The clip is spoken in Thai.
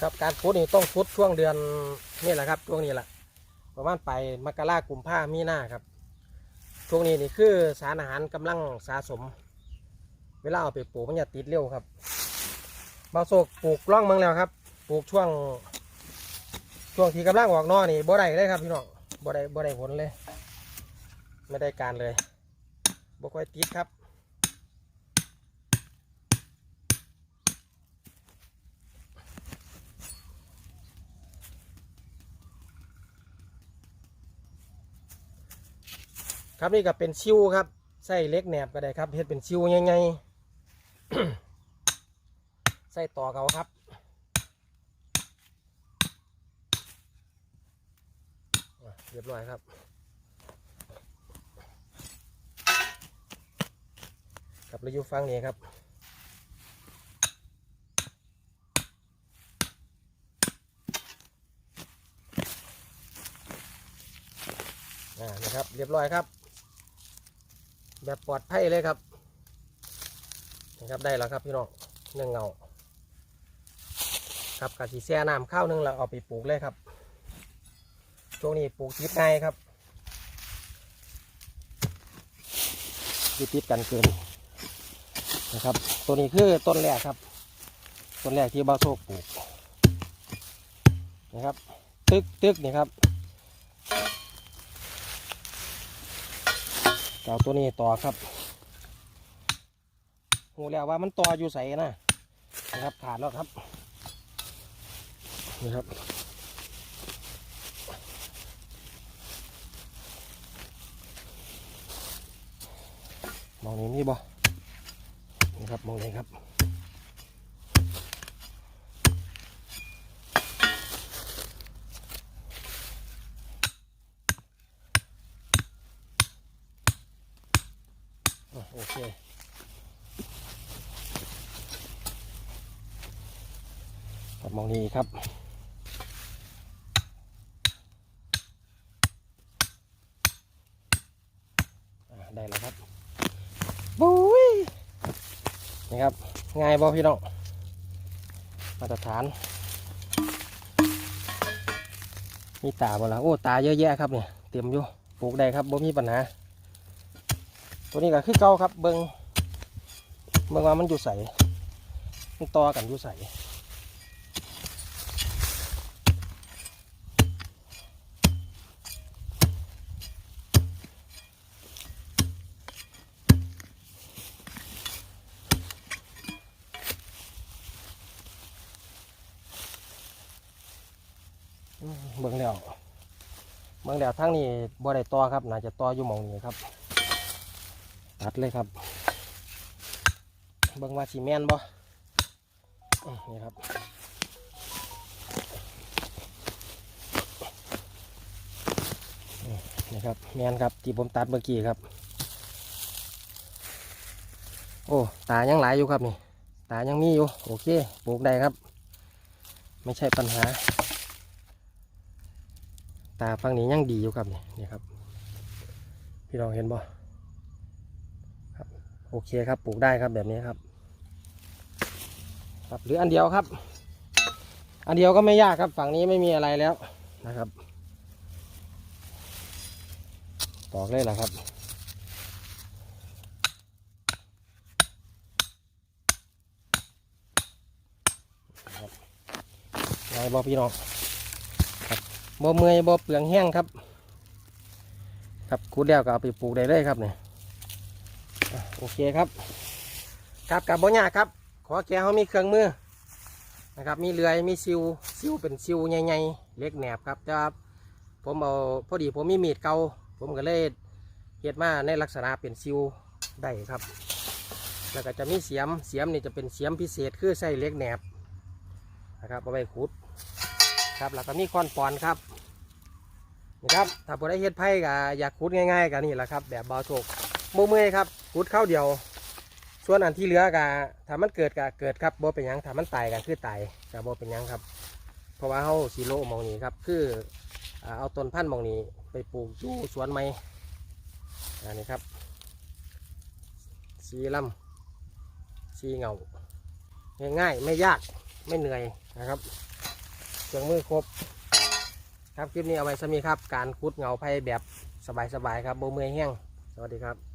ครับการฟุดนี่ต้องฟุดช่วงเดือนนี่แหละครับช่วงนี้แหละประมาณไปมกรากุมภามีนาครับ ช่วงนี้นี่คือสารอาหารกำลังสะสม เวลาเอาไปปลูกมันจะติดเร็วครับบาโศกปลูกร่องเมืองแล้วครับ ปลูกช่วง ช่วงที่กำลังออกนอนี่บ่ได้เลยครับพี่น้องบ่ได้บ่ได้ผลเลย ไม่ได้การเลยบ่ค่อยติดครับ ครับนี่ก็เป็นชิวครับใส่เล็กแหนบก็ได้ครับเฮ็ดเป็นชิวง่ายๆใส่ต่อเขาครับเรียบร้อยครับกับเราอยู่ฟังนี้ครับอ่านะครับ เรียบร้อยครับ แบบปลอดภัยเลยครับนะครับได้แล้วครับพี่น้องหนึ่งเงาครับกะทิแช่น้ำข้าวหนึงแล้วเอาไปปลูกเลยครับช่วงนี้ปลูกติดง่ายครับยูติดกันเกินนะครับ ตัวนี้คือต้นแรกครับ ต้นแรกที่บ้าโซกปลูกนะครับ ตึกตึกนี่ครับ เอาตัวนี้ต่อครับหูแล้วว่ามันต่ออยู่ใส่นะนะครับขาดแล้วครับนี่ครับมองนี้มีบ่นี่ครับมองนี้ครับ โอเค ครับมองนี้ครับได้แล้วครับบุ้ยนี่ครับ ง่ายบ่พี่น้อง มาตรฐาน มีตาบ่ละโอ้ ตาเยอะแยะครับเนี่ย เต็มอยู่ ปลูกได้ครับบ่มีปัญหา ตัวนี้ก็คือเก่าครับ เบิงเบิงว่ามันอยู่ใสมันต่อกันอยู่ใสอืมเบิงแล้วเบิงแล้วทั้งนี้บ่ได้ต่อครับ น่าจะต่ออยู่หมองนี้ครับ ตัดเลยครับเบิ่งว่าสีแมนบ่นี่ครับนี่ครับแมนครับที่ผมตัดเมื่อกี้ครับ โอ้ตายังหลายอยู่ครับนี่ตายังมีอยู่โอเคปลูกได้ครับ ไม่ใช่ปัญหา ตาฝั่งนี้ยังดีอยู่ครับนี่นี่ครับ พี่น้องเห็นบ่ โอเคครับปลูกได้ครับแบบนี้ครับ ครับหรืออันเดียวครับ อันเดียวก็ไม่ยากครับฝั่งนี้ไม่มีอะไรแล้วนะครับตอกเลยแหละครับครับบอพี่น้องครับบ่เมื่อยบ่เปลืองแห้งครับ ครับคูดแล้วก็เอาไปปลูกได้เลยครับเนี่ย โอเคครับครับกับบ่ยากครับ ขอแกเขามีเครื่องมือนะครับมีเรือยมีซิวซิวเป็นซิวใหญ่ๆเล็กแหนบครับแต่ว่าผมเอาพอดีผมมีมีดเก่าผมก็เลยเฮ็ดมาในลักษณะเป็นซิวได้ครับ แล้วก็จะมีเสียมเสียมนี่จะเป็นเสียมพิเศษคือใส่เล็กแหนบนะครับเอาไปขุดครับแล้วก็มีค้อนปอนครับนี่ครับถ้าผู้ได้เฮ็ดไผ่ก็อยากขุดง่ายๆกันนี่แหละครับ แบบเบาโศกโมเมอครับ ขุดเข้าเดียว ส่วนอันที่เหลือกะถ้ามันเกิดกะเกิดครับบ่เป็นยังถ้ามันตายกะคือตายกะบ่เป็นยังครับ เพราะว่าเฮาสิโลมองนี้ครับ คือเอาต้นพันธุ์มองนี้ ไปปลูกอยู่สวนไม้อันนี้ครับ สีลำสีเงาง่ายๆไม่ยากไม่เหนื่อยนะครับเครื่องมือครบ ครับคลิปนี้เอาไว้สมีครับ การคุดเงาไผ่แบบสบายๆครับโบเมื่อยแห้งสวัสดีครับ